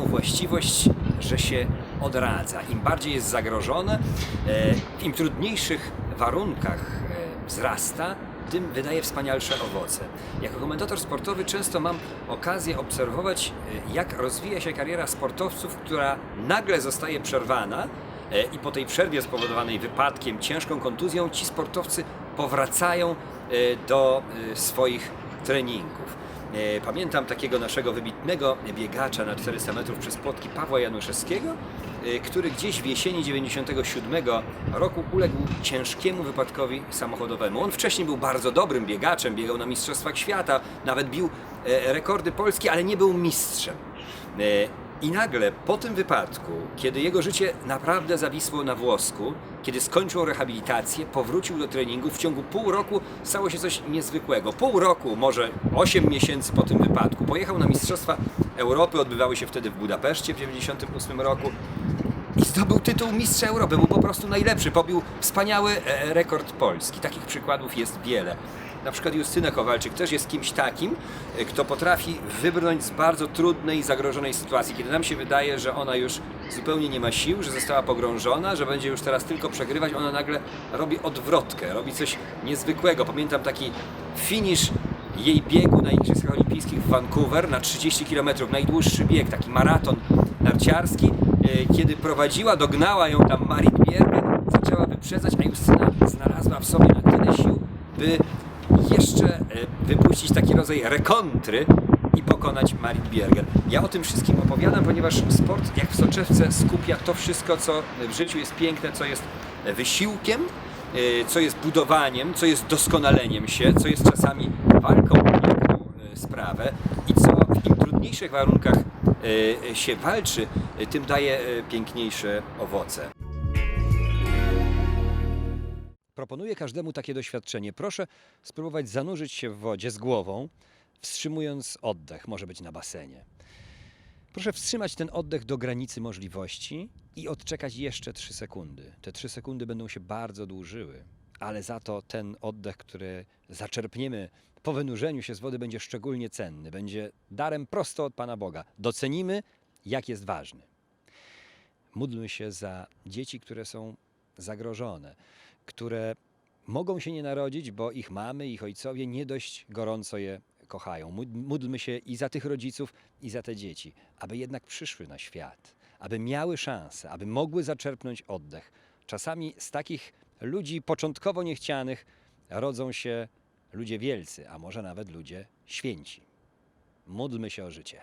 właściwość, że się odradza. Im bardziej jest zagrożone, e, w im trudniejszych warunkach e, wzrasta, tym wydaje wspanialsze owoce. Jako komentator sportowy często mam okazję obserwować, e, jak rozwija się kariera sportowców, która nagle zostaje przerwana e, i po tej przerwie spowodowanej wypadkiem, ciężką kontuzją, ci sportowcy powracają e, do e, swoich treningów. E, Pamiętam takiego naszego wybitnego biegacza na 400 metrów przez płotki Pawła Januszewskiego, e, który gdzieś w jesieni 97 roku uległ ciężkiemu wypadkowi samochodowemu. On wcześniej był bardzo dobrym biegaczem, biegał na Mistrzostwach Świata, nawet bił e, rekordy Polski, ale nie był mistrzem. E, I nagle po tym wypadku, kiedy jego życie naprawdę zawisło na włosku, kiedy skończył rehabilitację, powrócił do treningu, w ciągu pół roku stało się coś niezwykłego. Pół roku, może 8 miesięcy po tym wypadku, pojechał na Mistrzostwa Europy, odbywały się wtedy w Budapeszcie w 1998 roku i zdobył tytuł Mistrza Europy. Był po prostu najlepszy, pobił wspaniały e, rekord Polski. Takich przykładów jest wiele. Na przykład Justyna Kowalczyk też jest kimś takim, e, kto potrafi wybrnąć z bardzo trudnej, zagrożonej sytuacji. Kiedy nam się wydaje, że ona już zupełnie nie ma sił, że została pogrążona, że będzie już teraz tylko przegrywać, ona nagle robi odwrotkę, robi coś niezwykłego. Pamiętam taki finisz jej biegu na Igrzyskach Olimpijskich w Vancouver na 30 km, najdłuższy bieg, taki maraton narciarski, e, kiedy prowadziła, dognała ją tam Marit Biergen, zaczęła wyprzedzać, a Justyna znalazła w sobie na tyle sił, by jeszcze e, wypuścić taki rodzaj rekontry i pokonać Marit Biergen. Ja o tym wszystkim opowiadam, ponieważ sport jak w soczewce skupia to wszystko, co w życiu jest piękne, co jest wysiłkiem, e, co jest budowaniem, co jest doskonaleniem się, co jest czasami walką o e, sprawę i co w im trudniejszych warunkach się walczy, tym daje piękniejsze owoce. Proponuję każdemu takie doświadczenie. Proszę spróbować zanurzyć się w wodzie z głową, wstrzymując oddech, może być na basenie. Proszę wstrzymać ten oddech do granicy możliwości i odczekać jeszcze 3 sekundy. Te 3 sekundy będą się bardzo dłużyły, ale za to ten oddech, który zaczerpniemy po wynurzeniu się z wody, będzie szczególnie cenny. Będzie darem prosto od Pana Boga. Docenimy, jak jest ważny. Módlmy się za dzieci, które są zagrożone, które mogą się nie narodzić, bo ich mamy, ich ojcowie nie dość gorąco je kochają. Mód- Módlmy się i za tych rodziców, i za te dzieci, aby jednak przyszły na świat, aby miały szansę, aby mogły zaczerpnąć oddech. Czasami z takich ludzi początkowo niechcianych rodzą się ludzie wielcy, a może nawet ludzie święci. Módlmy się o życie.